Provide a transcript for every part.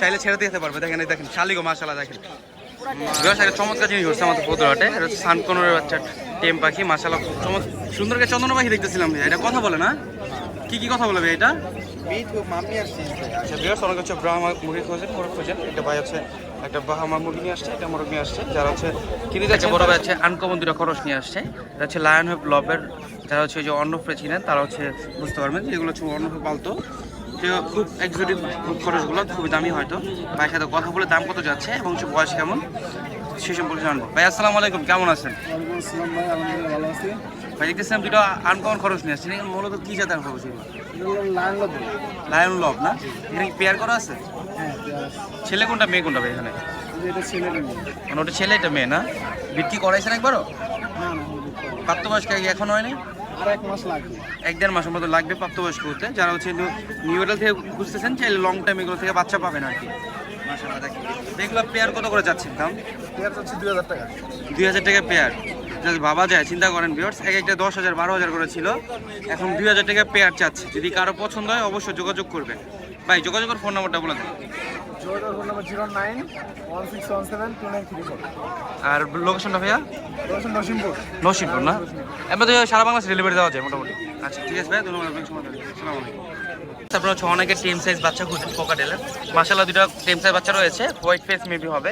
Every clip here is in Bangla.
চাইলে ছেড়ে দিতে পারবে। দেখেন এই দেখেন শালিগো মাশাল্লাহ দেখেন। একটা চমৎকার জিনিস হচ্ছে আমাদের পদুরাটে এটা হচ্ছে সানকনের বাচ্চা টেম পাখি মাশাল্লাহ চমৎকার সুন্দর চন্দন পাখি দেখতেছিলাম এটা কথা বলে না? কি কি কথা বলে ভাই এটা? আচ্ছা বিরাট অনেক হচ্ছে ব্রাহ্মা মুরগি খোঁজেন মোরগ খোঁজেন। এটা ভাই হচ্ছে একটা বাহামা মুরগি নিয়ে আসছে মোরগ নিয়ে আসছে। যারা হচ্ছে কিনে যাচ্ছে বড় ভাই হচ্ছে আনকমন দুটা খরচ নিয়ে আসছে। এটা হচ্ছে লায়ন হেপ লবের যারা হচ্ছে ওই যে ছিলেন তারা হচ্ছে বুঝতে পারবেন যে এগুলো হচ্ছে অন্নপ্রে পালতো। তো খুব এক্সোটিক খরচগুলো খুবই দামি হয়তো। ভাইয়ের সাথে কথা বলে দাম কত যাচ্ছে এবং হচ্ছে বয়স কেমন সে সম্পর্কে জানব। ভাই আসসালামু আলাইকুম কেমন আছেন? ভাই দেখতেছিলাম দুটো আনকমন খরচ নিয়ে আসছেন। এগুলো মূলত কি জাতের খরচ এগুলো? লায়ন লব না? এখানে কি পেয়ার করা আছে? ছেলে কোনটা মেয়ে কোনটা ভাই এখানে? মানে ওটা ছেলে এটা মেয়ে না? বিক্রি করাইছেন একবারও। প্রাপ্তবয়স্ক এখন হয়নি? আর এক মাস লাগবে। এক দেড় মাসের মতো লাগবে প্রাপ্তবয়স্ক হতে। যারা হচ্ছে নিউ এডাল থেকে খুঁজতেছেন চাইলে লং টাইম এগুলো থেকে বাচ্চা পাবেন আর কি। এগুলো পেয়ার কত করে যাচ্ছেন দাম? পেঁয়াজ হচ্ছে দুই হাজার টাকা। দুই হাজার টাকা পেয়ার যদি ভাবা যায় চিন্তা করেন ভিউয়ার্স এক একটা দশ হাজার বারো হাজার করে ছিল। এখন দুই হাজার টাকা পেয়ার চাচ্ছে। যদি কারও পছন্দ হয় অবশ্যই যোগাযোগ করবেন। ভাই যোগাযোগের ফোন নাম্বারটা বলে দিন। আর লোকেশনটা ভাইয়া? নসিমপুর না? এবার তো সারা বাংলাদেশ ডেলিভারি দেওয়া যায় মোটামুটি। আচ্ছা ঠিক আছে ভাই ধন্যবাদ আপনাকে সময় আলাইকুম। তারপর হচ্ছে অনেকে টেম সাইজ বাচ্চা খুঁজছেন পোকাটেলের মাসাল্লাহ দুটা টিম সাইজ বাচ্চা রয়েছে। হোয়াইট ফেস মেবি হবে।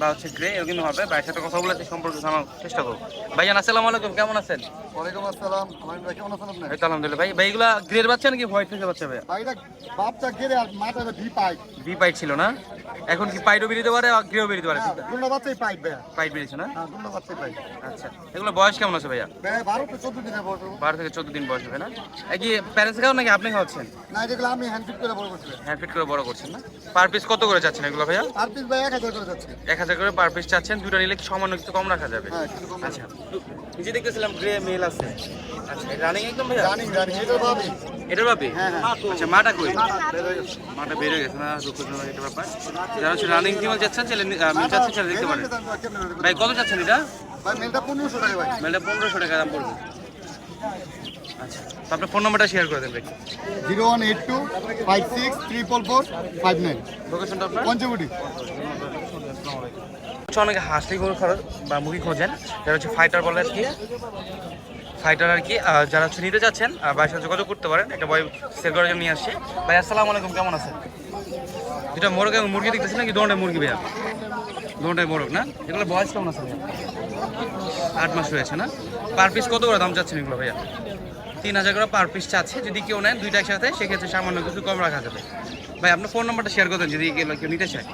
বা হচ্ছে গ্রে এরকম হবে। ভাইয়ের সাথে কথা বলে সম্পর্কে জানার চেষ্টা করব। ভাইজান আসসালামু আলাইকুম কেমন আছেন? ওয়ালাইকুম আসসালাম। ভাই কেমন আছেন আপনি? এই তো আলহামদুলিল্লাহ। ভাই এগুলা গ্রের বাচ্চা নাকি হোয়াইট বাচ্চা ভাই ভাইটা বাপটা গেলে আর মাথা ভি পাইপ বি পাইট ছিল না? এখন কি পাইটও বেরিয়ে পারে আর গ্রেও বেরিয়ে পারে? দুটো বাচ্চাই পাইট বেরিয়েছে না? হ্যাঁ দুটো বাচ্চাই পাইপ আচ্ছা। এগুলো বয়স কেমন আছে ভাইয়া? থেকে চোদ্দ দিনে থেকে বয়স হবে না? এই কি প্যারেন্টস খাও নাকি আপনি খাওয়াচ্ছেন? না যেগুলো আমি হ্যান্ড ফিট করে বড় করছি হ্যান্ড ফিট করে বড় করছেন না? পার পিস কত করে এগুলো ভাইয়া? পিস ভাই করে যাচ্ছে। হাজার করে পার পিস চাচ্ছেন দুটো নিলে কি সামান্য কিছু কম রাখা যাবে? হ্যাঁ আচ্ছা। নিজে দেখতেছিলাম গ্রে মেল আছে। আচ্ছা রানিং একদম এটা ভাবি। হ্যাঁ, হ্যাঁ। আচ্ছা মাটা কই? বের হয়ে গেছে। মাটা বেড়ে গেছে না দুঃখজনক একটা ব্যাপার। যারা হচ্ছে রানিং ফিমেল যাচ্ছেন ছেলে মেল চাচ্ছেন ছেলে দেখতে পারেন। ভাই কত চাচ্ছেন এটা? ভাই মেলটা পনেরোশো টাকা ভাই। মেলটা পনেরোশো টাকা দাম পড়বে। আচ্ছা তো আপনার ফোন নাম্বারটা শেয়ার করে দেন ভাই। Zero one eight two five six triple four five nine. লোকেশনটা আপনার? পঞ্চবটি হচ্ছে অনেকে হাসলি গরু খরচ বা মুরগি খোঁজেন, যারা হচ্ছে ফাইটার বলে আর কি। ফাইটার আর কি যারা হচ্ছে নিতে যাচ্ছেন ভাইয়ের সাথে যোগাযোগ করতে পারেন, একটা বই সেল করার জন্য নিয়ে আসছে। ভাই, আসসালামু আলাইকুম, কেমন আছেন? যেটা মোরগ এবং মুরগি দেখতেছি নাকি? দোনটাই মুরগি ভাইয়া। দোনটাই মোরগ না? এগুলো বয়স কেমন আছে আট মাস রয়েছে না? পার পিস কত করে দাম চাচ্ছেন এগুলো ভাইয়া? তিন হাজার করে পার পিস চাচ্ছে। যদি কেউ নেন দুইটা একসাথে, সেক্ষেত্রে সামান্য কিছু কম রাখা যাবে। ভাই, আপনার ফোন নাম্বারটা শেয়ার করে দেন, যদি কেউ নিতে চায়।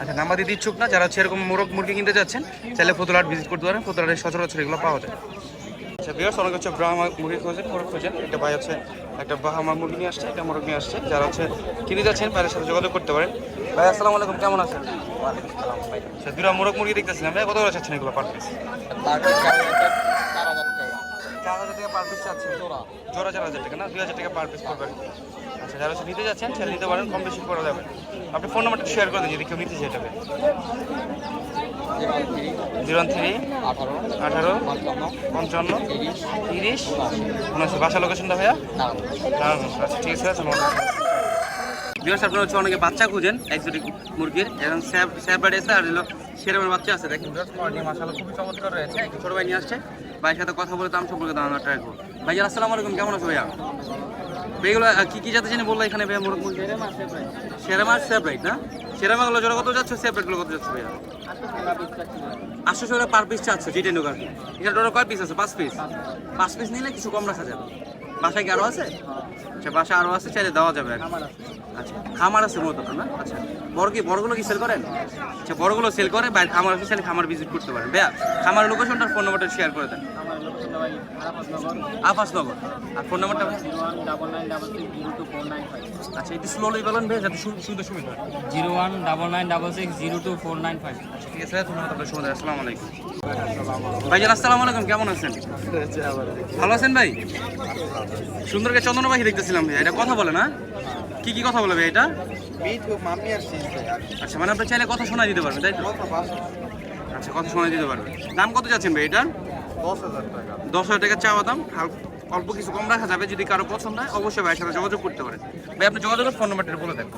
আচ্ছা নাম্বার দিতে ইচ্ছুক না? যারা হচ্ছে এরকম মোরগ মুরগি কিনতে যাচ্ছেন চাইলে ফতুলহাট ভিজিট করতে পারেন ফতুলহাটের সচরাচর এগুলো পাওয়া যায়। আচ্ছা বিয়ার্স অনেক হচ্ছে ব্রাহ্মা মুরগি খোঁজেন মোরগ খোঁজেন। একটা ভাই হচ্ছে একটা বাহামা মুরগি নিয়ে আসছে একটা মোরগ নিয়ে আসছে। যারা হচ্ছে কিনে যাচ্ছেন ভাইয়ের সাথে যোগাযোগ করতে পারেন। ভাই আসসালামু আলাইকুম কেমন আছেন? আচ্ছা দুটা মোরগ মুরগি দেখতেছিলাম ভাই কত করে চাচ্ছেন এগুলো পার পিস চার হাজার টাকা পার পিস চাচ্ছেন? জোড়া। জোড়া চার হাজার টাকা না? দুই হাজার টাকা পার পিস পড়বে। আচ্ছা যারা নিতে যাচ্ছেন সেটা নিতে পারেন কম বেশি করা যাবে। আপনি ফোন নাম্বারটা শেয়ার করে দিন যদি কেউ নিতে চাই যাবে জিরো থ্রি আঠারো আঠারো পঞ্চান্ন তিরিশ উনআশি। বাসা লোকেশনটা ভাইয়া? আচ্ছা ঠিক আছে বিয়ার্স আপনারা হচ্ছে অনেকে বাচ্চা খুঁজেন এক্সোটিক মুরগির এবং স্যাপ স্যাপ বাড়ি আছে আর হলো সেরকমের বাচ্চা আছে দেখেন। বিয়ার্স কোয়ালিটি মাসাল্লাহ খুবই চমৎকার রয়েছে। ছোট ভাই নিয়ে আসছে। ভাইয়ের সাথে কথা বলে দাম সম্পর্কে দাঁড়ানো ট্রাই করব। ভাইয়া আসসালামু আলাইকুম কেমন আছো ভাইয়া? এগুলো কি কি জাতে জানি বলল এখানে ভাইয়া মুরগ মুরগি? সেরামার সেপারেট না? সেরামাগুলো জোড়া কত যাচ্ছে সেপারেটগুলো কত যাচ্ছে ভাইয়া? আটশো টাকা পার পিস চাচ্ছে জি টেন আর কি এখানে টোটাল কয় পিস আছে? পাঁচ পিস পাঁচ পিস নিলে কিছু কম রাখা যাবে। বাসায় কি আরও আছে? আচ্ছা বাসায় আরও আছে চাইলে দেওয়া যাবে আচ্ছা খামার আছে মতো না? আচ্ছা। বড় কি বড়গুলো কি সেল করেন? আচ্ছা বড়গুলো সেল করে বাইরে খামার আছে খামার ভিজিট করতে পারেন। ভাইয়া খামার লোকেশনটা ফোন নাম্বারটা শেয়ার করে দেন। আফাসনগর আর ফোন নাম্বারটা? আচ্ছা একটু স্লোলি বলেন ভাই যাতে সুবিধা হয়। Zero one double nine double six zero two four nine five. আচ্ছা ঠিক আছে ধন্যবাদ আপনার সময়। আসসালামু আলাইকুম। ভাইজান আসসালামু আলাইকুম কেমন আছেন? ভালো আছেন ভাই? সুন্দরকে চন্দন পাখি দেখতেছিলাম ভাই এটা কথা বলে না? কি কি কথা বলবে এটা? আচ্ছা মানে আপনি চাইলে কথা শোনা দিতে পারবেন তাই তো? আচ্ছা কথা শোনাই দিতে পারবেন। দাম কত যাচ্ছেন ভাই এটার? দশ হাজার টাকা। দশ হাজার টাকা চাওয়া দাম? অল্প কিছু কম রাখা যাবে যদি কারও পছন্দ হয়, অবশ্যই ভাইয়ের সাথে যোগাযোগ করতে পারেন। ভাই, আপনি যোগাযোগের ফোন নাম্বারটা বলে দেন।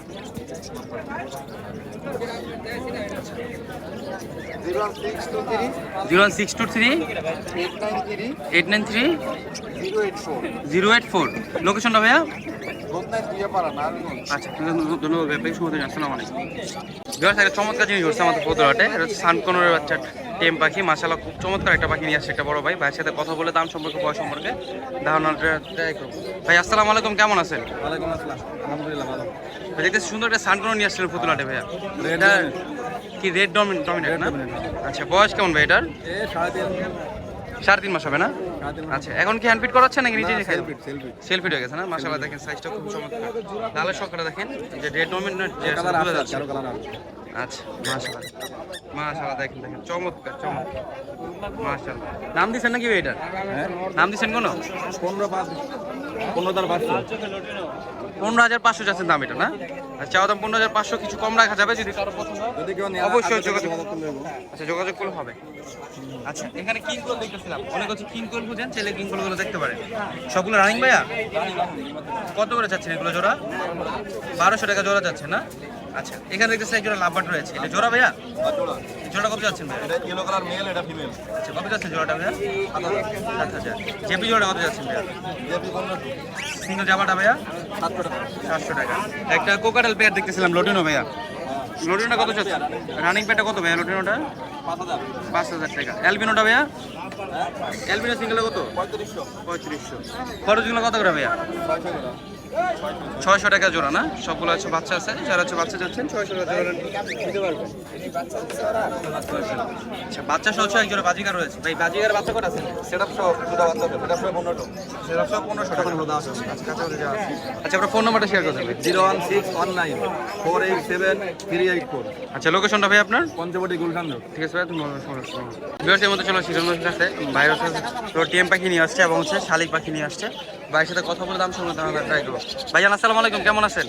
Zero one six two three, eight nine three, zero eight four. লোকেশনটা ভাইয়া? পারা আচ্ছা ধন্যবাদ ব্যাপারী আলাইকুম। চমৎকার জিনিস ঘটছে আমাদের হচ্ছে সানকনের বাচ্চা টেম পাখি মাসালা খুব চমৎকার একটা পাখি নিয়ে আসছে একটা বড় ভাই। ভাইয়ের সাথে কথা বলে দাম সম্পর্কে বয়স সম্পর্কে ধারণাটা ভাই আসসালাম আলাইকুম কেমন আছেন? ওয়ালাইকুম আসসালাম আলহামদুলিল্লাহ ভালো। ভাই দেখতে সুন্দর একটা সানকনর নিয়ে আসছিলেন ফতুরহাটে ভাইয়া। এটা কি রেড ডমিনেট না? আচ্ছা বয়স কেমন ভাই এটার? সাড়ে তিন মাস হবে না? আচ্ছা এখন কি হ্যান্ড ফিট করাচ্ছেন নাকি নিজে সেলফি হয়ে গেছে না? মাসাল্লাহ দেখেন সাইজটা খুব চমৎকার। লালের সকালে দেখেন যে রেড ডমিনেট যে যাচ্ছে। আচ্ছা মাশাআল্লাহ। মাশাআল্লাহ দেখেন দেখেন। চমৎকার চমৎকার। মাশাআল্লাহ। নাম দিছেন নাকি ভাই এটার হ্যাঁ। নাম দিছেন কোনো? পনেরো পাঁচ পনেরো তার পাঁচশো। পনেরো হাজার পাঁচশো যাচ্ছেন দাম এটা না? চাওয়া দাম পনেরো হাজার পাঁচশো কিছু কম রাখা যাবে যদি? কারও পছন্দ অবশ্যই যোগাযোগ-। আচ্ছা যোগাযোগ করলে হবে। আচ্ছা এখানে কিং কোল দেখতেছিলাম। অনেক হচ্ছে কিং কোল ছেলে কিং কোলগুলো দেখতে পারেন। সবগুলো রানিং ভাইয়া? কত করে যাচ্ছেন এগুলো জোড়া? বারোশো টাকা জোড়া যাচ্ছে না? আচ্ছা এখানে দেখতেছি এক জোড়া লাভবাট রয়েছে। এটা জোড়া ভাইয়া? জোড়া। জোড়া কত যাচ্ছেন ভাইয়া? এটা ইয়েলো কালার মেল এটা ফিমেল আচ্ছা কত যাচ্ছেন জোড়াটা ভাইয়া? সাত হাজার। জেপি জোড়া কত যাচ্ছেন ভাইয়া? সিঙ্গেল জামাটা ভাইয়া? সাতশো টাকা। সাতশো টাকা। একটা কোকাটেল পেয়ার দেখতেছিলাম লোটিনো ভাইয়া। লোটিনোটা কত যাচ্ছে? রানিং পেয়ারটা কত ভাইয়া লোটিনোটা? পাঁচ হাজার। টাকা। অ্যালবিনোটা ভাইয়া? অ্যালবিনো সিঙ্গেলে কত? পঁয়ত্রিশশো। পঁয়ত্রিশশো। খরচগুলো কত করে ভাইয়া? ছয়শো টাকা জোড়া না সবগুলো হচ্ছে বাচ্চা আছে যারা হচ্ছে বাচ্চা যাচ্ছেন ছয়শো টাকা জোড়া দিতে পারবেন আচ্ছা বাচ্চা সহ এক জোড়া বাজিকার রয়েছে ভাই বাজিকার বাচ্চা কটা আছে সেট আপ সহ দুটা বাচ্চা সেট আপ সহ পনেরোটো সেটা সব পনেরোশো টাকা আছে আচ্ছা আছে। আচ্ছা আপনার ফোন নাম্বারটা শেয়ার করে দেবেন zero one six one nine four eight seven three eight four আচ্ছা লোকেশনটা ভাই আপনার পঞ্চবটি গুলশান রোড ঠিক আছে ভাই তুমি বিভার্সের মধ্যে চলো শিরোন কাছে সাথে টিএম পাখি নিয়ে আসছে এবং হচ্ছে শালিক পাখি নিয়ে আসছে ভাইয়ের সাথে কথা বলে দাম শুনে তাহলে ট্রাই করব ভাইজান আসসালামু আলাইকুম কেমন আছেন?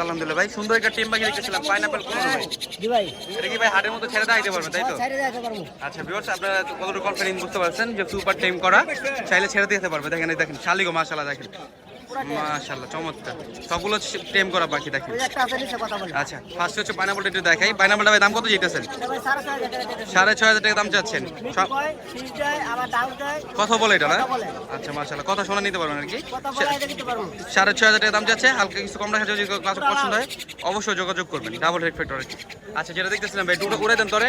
আলহামদুলিল্লাহ ভাই সুন্দর একটা টিম বাকি রেখেছিলাম পাইনাপেল কোন ভাই? ভাই। এটা কি ভাই হাটের মতো ছেড়ে দিতে পারবেন তাই তো? আচ্ছা ভিউয়ার্স আপনারা কতটুকু কনফিডেন্স বুঝতে পারছেন যে সুপার টিম করা চাইলে ছেড়ে দিতে পারবে দেখেন এই দেখেন শালিগো মাশাআল্লাহ দেখেন। মাশাআল্লাহ চমৎকার। সবগুলো টেম করা পাখি দেখেন। আচ্ছা ফার্স্ট হচ্ছে পাইনাপলটা একটু দেখাই। পাইনাপলটা ভাই দাম কত যেতেছেন সাড়ে ছয় হাজার টাকা দাম চাচ্ছেন। কথা বলে এটা না? আচ্ছা মাশাআল্লাহ কথা শোনা নিতে পারবেন আর কি। সাড়ে ছয় হাজার টাকা দাম যাচ্ছে। হালকা কিছু কম রাখা যদি কাজ পছন্দ হয় অবশ্যই যোগাযোগ করবেন। ডাবল হেড ফ্যাক্টর আচ্ছা যেটা দেখতেছিলাম ভাই দুটো উড়ে দেন তরে।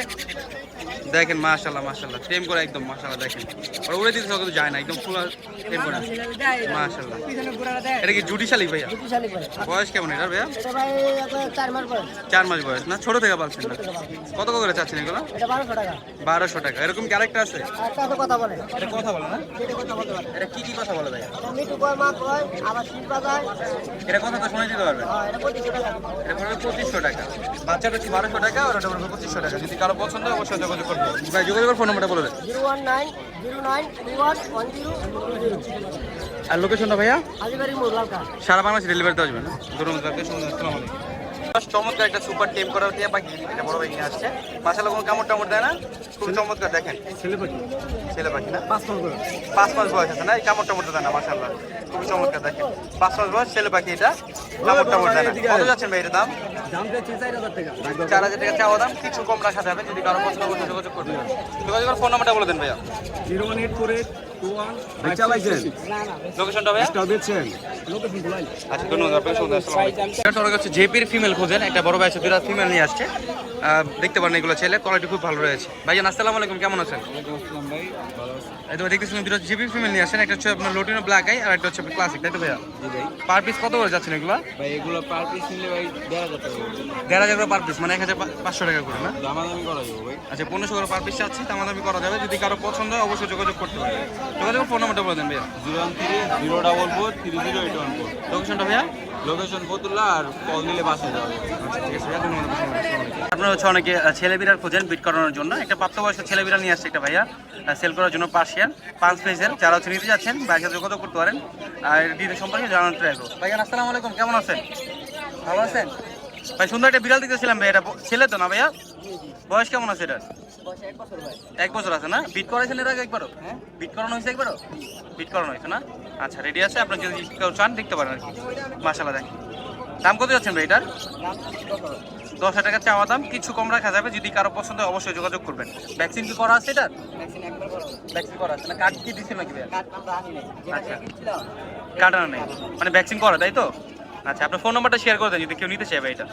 দেখেন মাশাল্লাহ মাশাল্লাহ টেম করে একদম মাশাল্লাহ দেখেন। আর উড়ে দিতে কিন্তু যায় না একদম ফুল টেম করে মাশাল্লাহ পিছনে ঘোড়াটা দেয়, এটা কি জুডিশালি ভাইয়া। বয়স কেমন এটা ভাইয়া? চার মাস বয়স, চার মাস বয়স। না ছোট থেকে পালছেন না? কত করে চাচ্ছেন এগুলো? এটা বারোশো টাকা। এরকম ক্যারেক্টার আছে? কথা বলে। এটা কথা বলে না? এটা কি কি কথা বলে ভাই এটা কথা তো শুনে দিতে পারবেন। হ্যাঁ, এটা পঁচিশশো টাকা। এটা পড়বে পঁচিশশো টাকা। বাচ্চাটা হচ্ছে বারোশো টাকা আর ওটা পড়বে পঁচিশশো টাকা। যদি কারও পছন্দ হয় অবশ্যই যোগাযোগ করবে ভাই যোগাযোগের ফোন নাম্বারটা বলে দেন। 019 09 21 10 আর লোকেশনটা ভাইয়া। সারা বাংলাদেশে ভাই আসসালামু আলাইকুম চমৎকার একটা সুপার টেম করা টিয়া পাখি এটা বড় ভাই নিয়ে আসছে। মাসালা কোনো কামড় টামড় দেয় না? খুব চমৎকার দেখেন। ছেলে পাখি। ছেলে পাখি না? পাঁচ ফোন করে পাঁচ মাস বয়স আছে না? এই কামড় টামড় দেয় না মাসাল্লাহ খুবই চমৎকার দেখেন। পাঁচ মাস বয়স ছেলে পাখি এটা। কামড় টামড় দেয় না। কত যাচ্ছেন ভাই এটার দাম? দাম চাইছি চার হাজার টাকা। চার হাজার টাকা চাওয়া দাম কিছু কম রাখা যাবে যদি কারও পছন্দ করতে যোগাযোগ করবে যোগাযোগ ফোন নাম্বারটা বলে দেন ভাইয়া। Zero one eight four eight one চালাইছেন? লোকেশনটা আচ্ছা ধন্যবাদ আপনাকে সুন্দর আসসালামু হচ্ছে জেপির ফিমেল খোঁজেন। একটা বড় ভাই আছে দুটা ফিমেল নিয়ে আসছে। আহ, দেখতে পারেন এগুলো ছেলে কোয়ালিটি খুব ভালো রয়েছে। ভাইজান আসসালামু আলাইকুম কেমন আছেন? ভাই ভালো আছে। এই তো দেখতেছিলাম দুটো জিপি ফিমেল নিয়ে আসেন একটা হচ্ছে আপনার লোটিনো ব্ল্যাক আই আর একটা হচ্ছে ক্লাসিক তাই তো ভাইয়া? পার পিস কত করে যাচ্ছেন এগুলো? ভাই এগুলো পার পিস নিলে ভাই দেড় হাজার টাকা দেড় হাজার করে পার পিস মানে এক হাজার পাঁচশো টাকা করে না? দামাদামি করা যাবে ভাই। আচ্ছা পনেরোশো করে পার পিস চাচ্ছি দামাদামি করা যাবে। যদি কারও পছন্দ হয় অবশ্যই যোগাযোগ করতে পারবে যোগাযোগ ফোন নাম্বারটা বলে দেন ভাইয়া। Zero one three zero double four three zero eight one four. লোকেশনটা ভাইয়া? লোকেশন ফতুল্লা আর কল দিলে বাসে যাবে। আচ্ছা ঠিক আছে ভাইয়া ধন্যবাদ। আপনারা হচ্ছে অনেকে ছেলে বিড়াল খোঁজেন বিট করানোর জন্য। একটা প্রাপ্তবয়স্ক ছেলে বিড়াল নিয়ে আসছে একটা ভাইয়া সেল করার জন্য পার্সিয়ান পাঁচ পেজের যারা হচ্ছে নিতে যাচ্ছেন সাথে যোগাযোগ করতে পারেন। আর ডিটেল সম্পর্কে জানার ট্রাই করব ভাইয়া আসসালামু আলাইকুম কেমন আছেন? ভালো আছেন? ভাই সুন্দর একটা বিড়াল দিতেছিলাম ভাই এটা ছেলে তো না ভাইয়া? বয়স কেমন আছে এটা এক বছর আছে না? বিট করাইছেন এর আগে একবারও? বিট করানো হয়েছে একবারও? বিট করানো হয়েছে না? আচ্ছা রেডি আছে? আপনার যদি কেউ চান দেখতে পারেন আর কি। মাসালা দেখ দাম কত যাচ্ছেন ভাই এটার? দশ হাজার টাকা চাওয়া দাম কিছু কম রাখা যাবে যদি কারও পছন্দ হয় অবশ্যই যোগাযোগ করবেন। ভ্যাকসিন কি করা আছে এটার? ভ্যাকসিন করা আছে। না? কার্ড কি দিচ্ছিল নাকি আচ্ছা। কাটানো নেই। মানে ভ্যাকসিন করা তাই তো? আচ্ছা আপনার ফোন নাম্বারটা শেয়ার করে দেন যদি কেউ নিতে চাইবে এটা।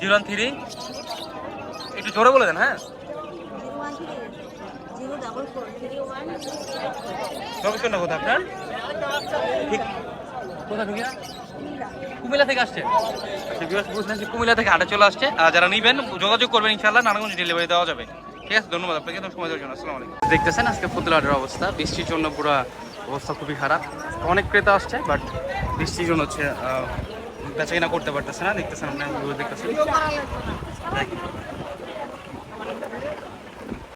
Zero one three. একটু জোরে বলে দেন হ্যাঁ? আপনার? থেকে? আসছে। আচ্ছা থেকে চলে আসছে। আর যারা নিবেন, যোগাযোগ ডেলিভারি দেওয়া যাবে। ধন্যবাদ। আপনাকে সময় দেখতেছেন আজকে ফুতুলাটের অবস্থা, বৃষ্টির জন্য পুরো অবস্থা খুবই খারাপ। অনেক ক্রেতা আসছে বাট বৃষ্টির জন্য হচ্ছে বেচা কিনা করতে পারতেছে না, দেখতেছেন আপনার দেখতেছেন।